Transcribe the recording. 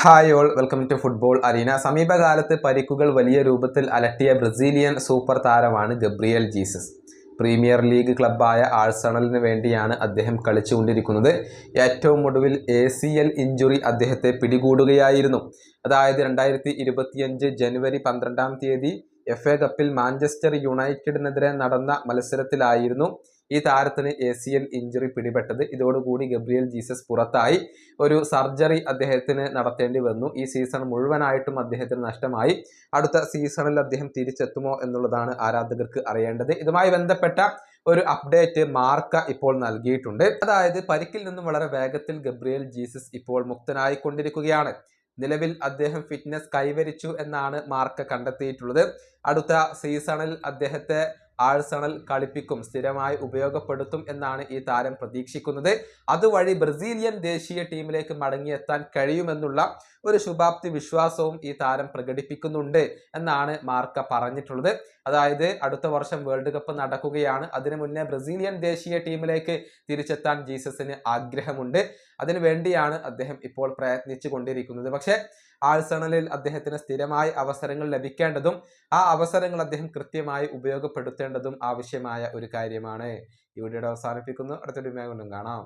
Hi all welcome to football arena സമീപകാലത്ത് പരിക്കുകൾ വലിയ രൂപത്തിൽ അലട്ടിയ ബ്രസീലിയൻ സൂപ്പർ താരമാണ് ഗബ്രിയൽ ജീസസ്. പ്രീമിയർ ലീഗ് ക്ലബ്ബായ ആഴ്സണലിന് വേണ്ടിയാണ് അദ്ദേഹം കളിച്ചുകൊണ്ടിരിക്കുന്നത്. ഏറ്റവും ഒടുവിൽ എ സി എൽ ഇഞ്ചുറി അദ്ദേഹത്തെ പിടികൂടുകയായിരുന്നു. അതായത് രണ്ടായിരത്തി ഇരുപത്തിയഞ്ച് ജനുവരി പന്ത്രണ്ടാം തീയതി എഫ് എ കപ്പിൽ മാഞ്ചസ്റ്റർ യുണൈറ്റഡിനെതിരെ നടന്ന മത്സരത്തിലായിരുന്നു. ഈ താരത്തിന് എ സി എൽ ഇഞ്ചുറി പിടിപെട്ടത്. ഇതോടുകൂടി ഗബ്രിയൽ ജീസസ് പുറത്തായി. ഒരു സർജറി അദ്ദേഹത്തിന് നടത്തേണ്ടി വന്നു. ഈ സീസൺ മുഴുവനായിട്ടും അദ്ദേഹത്തിന് നഷ്ടമായി. അടുത്ത സീസണിൽ അദ്ദേഹം തിരിച്ചെത്തുമോ എന്നുള്ളതാണ് ആരാധകർക്ക് അറിയേണ്ടത്. ഇതുമായി ബന്ധപ്പെട്ട ഒരു അപ്ഡേറ്റ് മാർക്ക ഇപ്പോൾ നൽകിയിട്ടുണ്ട്. അതായത് പരിക്കിൽ നിന്നും വളരെ വേഗത്തിൽ ഗബ്രിയൽ ജീസസ് ഇപ്പോൾ മുക്തനായിക്കൊണ്ടിരിക്കുകയാണ്. നിലവിൽ അദ്ദേഹം ഫിറ്റ്നസ് കൈവരിച്ചു എന്നാണ് മാർക്ക കണ്ടെത്തിയിട്ടുള്ളത്. അടുത്ത സീസണിൽ അദ്ദേഹത്തെ ആഴ്സണൽ കളിപ്പിക്കും സ്ഥിരമായി ഉപയോഗപ്പെടുത്തും എന്നാണ് ഈ താരം പ്രതീക്ഷിക്കുന്നത്. അതുവഴി ബ്രസീലിയൻ ദേശീയ ടീമിലേക്ക് മടങ്ങിയെത്താൻ കഴിയുമെന്നുള്ള ഒരു ശുഭാപ്തി വിശ്വാസവും ഈ താരം പ്രകടിപ്പിക്കുന്നുണ്ട് എന്നാണ് മാർക്ക പറഞ്ഞിട്ടുള്ളത്. അതായത് അടുത്ത വർഷം വേൾഡ് കപ്പ് നടക്കുകയാണ്. അതിനു മുന്നേ ബ്രസീലിയൻ ദേശീയ ടീമിലേക്ക് തിരിച്ചെത്താൻ ജീസസിന് ആഗ്രഹമുണ്ട്. അതിനുവേണ്ടിയാണ് അദ്ദേഹം ഇപ്പോൾ പ്രയത്നിച്ചു കൊണ്ടിരിക്കുന്നത് പക്ഷേ ആഴ്സണലിൽ അദ്ദേഹത്തിന് സ്ഥിരമായി അവസരങ്ങൾ ലഭിക്കേണ്ടതും ആ അവസരങ്ങൾ അദ്ദേഹം കൃത്യമായി ഉപയോഗപ്പെടുത്തേണ്ടതും ആവശ്യമായ ഒരു കാര്യമാണ്. ഈ വീഡിയോയുടെ അവസാനിപ്പിക്കുന്നു. അടുത്തൊരു കൊണ്ടും കാണാം.